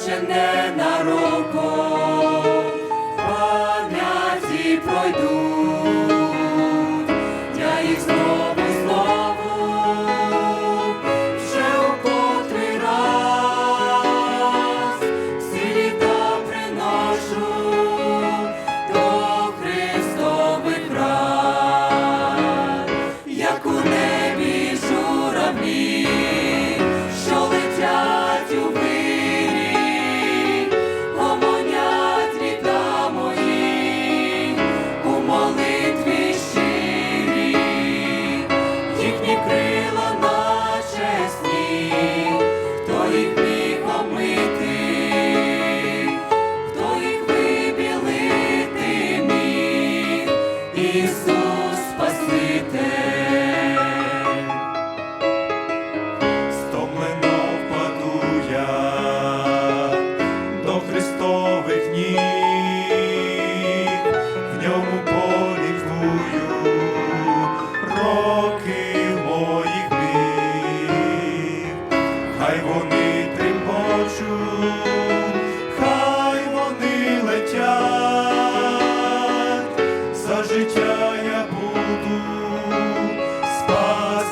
ще не народ.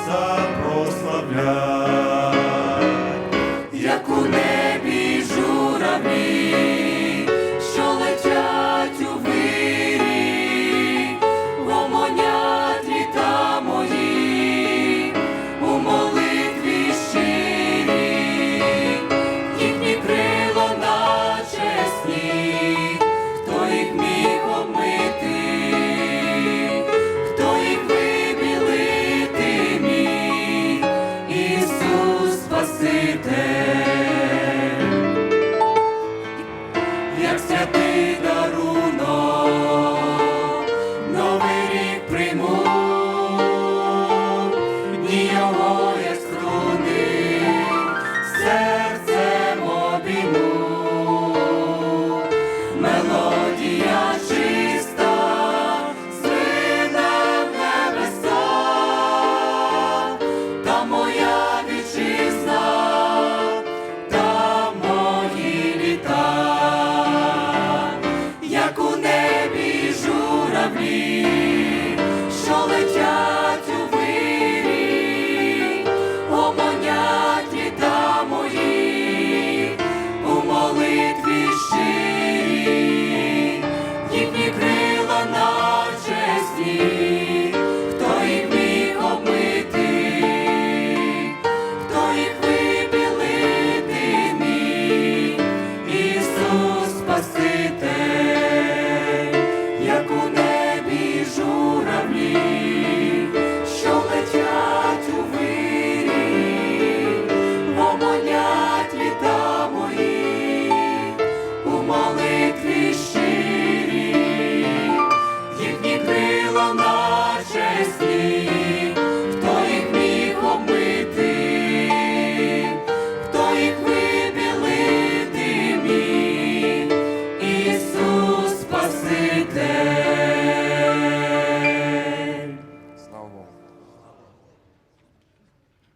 Ісуса прославлять, як у небі журавлі. як святий.